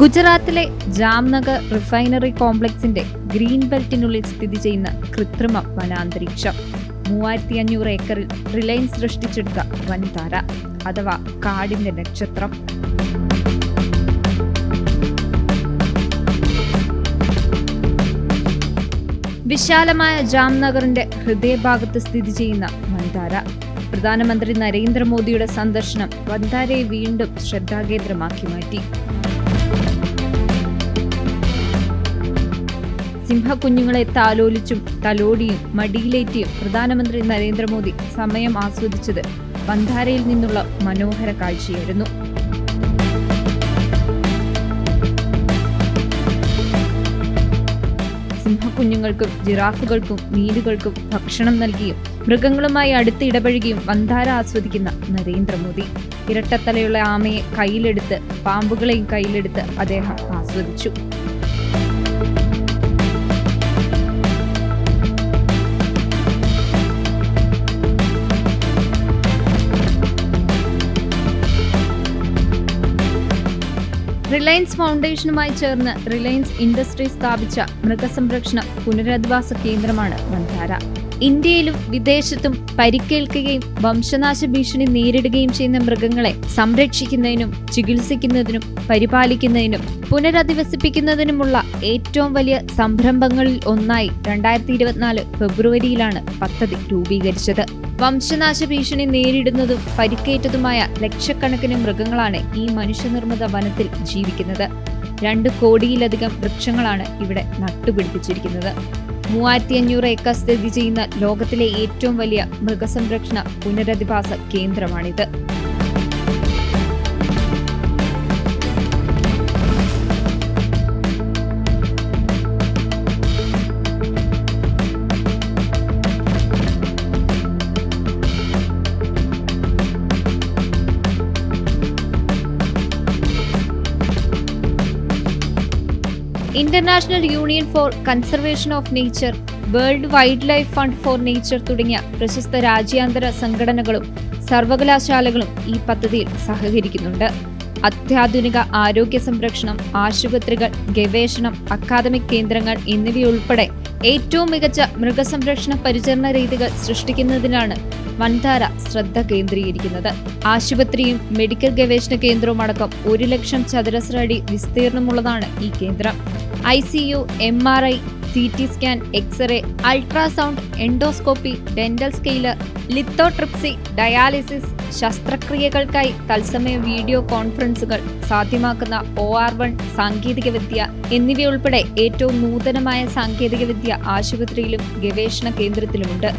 ഗുജറാത്തിലെ ജാംനഗർ റിഫൈനറി കോംപ്ലക്സിന്റെ ഗ്രീൻ ബെൽറ്റിനുള്ളിൽ സ്ഥിതി ചെയ്യുന്ന കൃത്രിമ വനാന്തരീക്ഷം. മൂവായിരത്തി അഞ്ഞൂറ് ഏക്കറിൽ റിലയൻസ് സൃഷ്ടിച്ചെടുത്ത വൻതാര അഥവാ കാടിന്റെ നക്ഷത്രം. വിശാലമായ ജാംനഗറിന്റെ ഹൃദയഭാഗത്ത് സ്ഥിതി ചെയ്യുന്ന വൻതാര പ്രധാനമന്ത്രി നരേന്ദ്രമോദിയുടെ സന്ദർശനം വൻതാരയെ വീണ്ടും ശ്രദ്ധാകേന്ദ്രമാക്കി മാറ്റി. സിംഹക്കുഞ്ഞുങ്ങളെ താലോലിച്ചും തലോടിയും മടിയിലേറ്റിയും പ്രധാനമന്ത്രി നരേന്ദ്രമോദി സമയം ആസ്വദിച്ചത് ബന്ധാരയിൽ നിന്നുള്ള മനോഹര കാഴ്ചയായിരുന്നു. സിംഹക്കുഞ്ഞുങ്ങൾക്കും ജിറാഫുകൾക്കും മീനുകൾക്കും ഭക്ഷണം നൽകിയും മൃഗങ്ങളുമായി അടുത്ത് ഇടപഴകിയും വന്ധാര ആസ്വദിക്കുന്ന നരേന്ദ്രമോദി. ഇരട്ടത്തലയുള്ള ആമയെ കയ്യിലെടുത്ത് പാമ്പുകളെയും കയ്യിലെടുത്ത് അദ്ദേഹം ആസ്വദിച്ചു. റിലയൻസ് ഫൗണ്ടേഷനുമായി ചേർന്ന് റിലയൻസ് ഇൻഡസ്ട്രി സ്ഥാപിച്ച മൃഗസംരക്ഷണ പുനരധിവാസ കേന്ദ്രമാണ് വൻധാര ഇന്ത്യയിലും വിദേശത്തും പരിക്കേൽക്കുകയും വംശനാശ ഭീഷണി നേരിടുകയും ചെയ്യുന്ന മൃഗങ്ങളെ സംരക്ഷിക്കുന്നതിനും ചികിത്സിക്കുന്നതിനും പരിപാലിക്കുന്നതിനും പുനരധിവസിപ്പിക്കുന്നതിനുമുള്ള ഏറ്റവും വലിയ സംരംഭങ്ങളിൽ ഒന്നായി രണ്ടായിരത്തി ഇരുപത്തിനാല് ഫെബ്രുവരിയിലാണ് പദ്ധതി രൂപീകരിച്ചത്. വംശനാശ ഭീഷണി നേരിടുന്നതും പരിക്കേറ്റതുമായ ലക്ഷക്കണക്കിന് മൃഗങ്ങളാണ് ഈ മനുഷ്യനിർമ്മിത വനത്തിൽ ജീവിക്കുന്നത്. രണ്ട് കോടിയിലധികം വൃക്ഷങ്ങളാണ് ഇവിടെ നട്ടുപിടിപ്പിച്ചിരിക്കുന്നത്. മൂവായിരത്തി അഞ്ഞൂറ് ഏക്കർ സ്ഥിതി ചെയ്യുന്ന ലോകത്തിലെ ഏറ്റവും വലിയ മൃഗസംരക്ഷണ പുനരധിവാസ കേന്ദ്രമാണിത്. International Union for Conservation of Nature World Wildlife Fund for Nature തുടങ്ങിയ പ്രശസ്ത രാജ്യാന്തര സംഘടനകളും സർവകലാശാലകളും ഈ പദ്ധതിയിൽ സഹകരിക്കുന്നുണ്ട്. അത്യാധുനിക ആരോഗ്യ സംരക്ഷണം ആശുപത്രികൾ ഗവേഷണം അക്കാദമിക് കേന്ദ്രങ്ങൾ എന്നിവയുൾപ്പെടെ ഏറ്റവും മികച്ച മൃഗസംരക്ഷണ പരിചരണ രീതികൾ സൃഷ്ടിക്കുന്നതിനാണ് വൻധാര ശ്രദ്ധ കേന്ദ്രീകരിക്കുന്നത്. ആശുപത്രിയും മെഡിക്കൽ ഗവേഷണ കേന്ദ്രവും അടക്കം ഒരു ലക്ഷം ചതുരശ്ര അടി വിസ്തീർണമുള്ളതാണ് ഈ കേന്ദ്രം. I C U M R I C T scan X-ray ultrasound endoscopy dental scaler lithotripsy dialysis ശസ്ത്രക്രിയകൾക്കായി തത്സമയ വീഡിയോ കോൺഫറൻസുകൾ സാധ്യമാക്കുന്ന ഒ ആർ വൺ സാങ്കേതികവിദ്യ എന്നിവയുൾപ്പെടെ ഏറ്റവും നൂതനമായ സാങ്കേതികവിദ്യ ആശുപത്രിയിലും ഗവേഷണ കേന്ദ്രത്തിലുമുണ്ട്.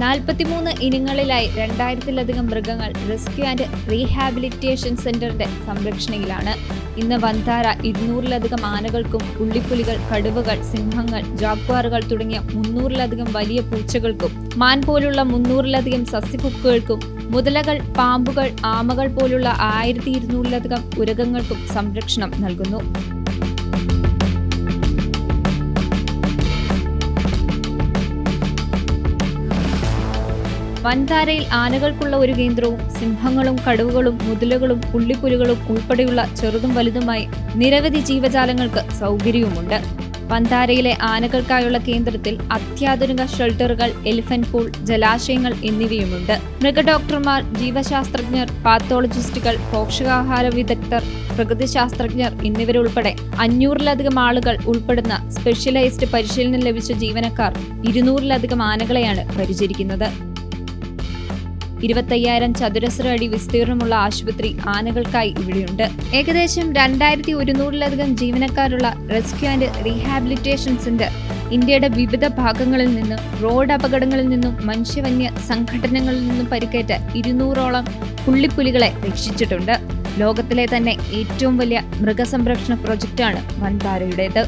നാൽപ്പത്തിമൂന്ന് ഇനങ്ങളിലായി രണ്ടായിരത്തിലധികം മൃഗങ്ങൾ റെസ്ക്യൂ ആൻഡ് റീഹാബിലിറ്റേഷൻ സെന്ററിന്റെ സംരക്ഷണയിലാണ്. ഇന്ന് വന്താര ഇരുന്നൂറിലധികം ആനകൾക്കും ഉള്ളിപ്പുലികൾ കടുവകൾ സിംഹങ്ങൾ ജാഗ്വാറുകൾ തുടങ്ങിയ മുന്നൂറിലധികം വലിയ പൂച്ചകൾക്കും മാൻ പോലുള്ള മുന്നൂറിലധികം സസ്യഭുക്കുകൾക്കും മുതലകൾ പാമ്പുകൾ ആമകൾ പോലുള്ള ആയിരത്തി ഇരുന്നൂറിലധികം ഉരകങ്ങൾക്കും സംരക്ഷണം നൽകുന്നു. വൻധാരയിൽ ആനകൾക്കുള്ള ഒരു കേന്ദ്രവും സിംഹങ്ങളും കടുവകളും മുതലുകളും പുള്ളിപ്പുലികളും ഉൾപ്പെടെയുള്ള ചെറുതും വലുതുമായി നിരവധി ജീവജാലങ്ങൾക്ക് സൗകര്യവുമുണ്ട്. വൻധാരയിലെ ആനകൾക്കായുള്ള കേന്ദ്രത്തിൽ അത്യാധുനിക ഷെൽട്ടറുകൾ എലിഫന്റ് പൂൾ ജലാശയങ്ങൾ എന്നിവയുമുണ്ട്. മൃഗഡോക്ടർമാർ ജീവശാസ്ത്രജ്ഞർ പാത്തോളജിസ്റ്റുകൾ പോഷകാഹാര വിദഗ്ധർ പ്രകൃതിശാസ്ത്രജ്ഞർ എന്നിവരുൾപ്പെടെ അഞ്ഞൂറിലധികം ആളുകൾ ഉൾപ്പെടുന്ന സ്പെഷ്യലൈസ്ഡ് പരിശീലനം ലഭിച്ച ജീവനക്കാർ ഇരുന്നൂറിലധികം ആനകളെയാണ് പരിചരിക്കുന്നത്. ഇരുപത്തയ്യായിരം ചതുരശ്ര അടി വിസ്തീർണമുള്ള ആശുപത്രി ആനകൾക്കായി ഇവിടെയുണ്ട്. ഏകദേശം രണ്ടായിരത്തി ഒരുന്നൂറിലധികം ജീവനക്കാരുള്ള റെസ്ക്യൂ ആൻഡ് റീഹാബിലിറ്റേഷൻ സെന്റർ ഇന്ത്യയുടെ വിവിധ ഭാഗങ്ങളിൽ നിന്നും റോഡ് അപകടങ്ങളിൽ നിന്നും മനുഷ്യവന്യ സംഘടനകളിൽ നിന്നും പരിക്കേറ്റ ഇരുന്നൂറോളം പുള്ളിപ്പുലികളെ രക്ഷിച്ചിട്ടുണ്ട്. ലോകത്തിലെ തന്നെ ഏറ്റവും വലിയ മൃഗസംരക്ഷണ പ്രൊജക്റ്റാണ് വൻതാരയുടേത്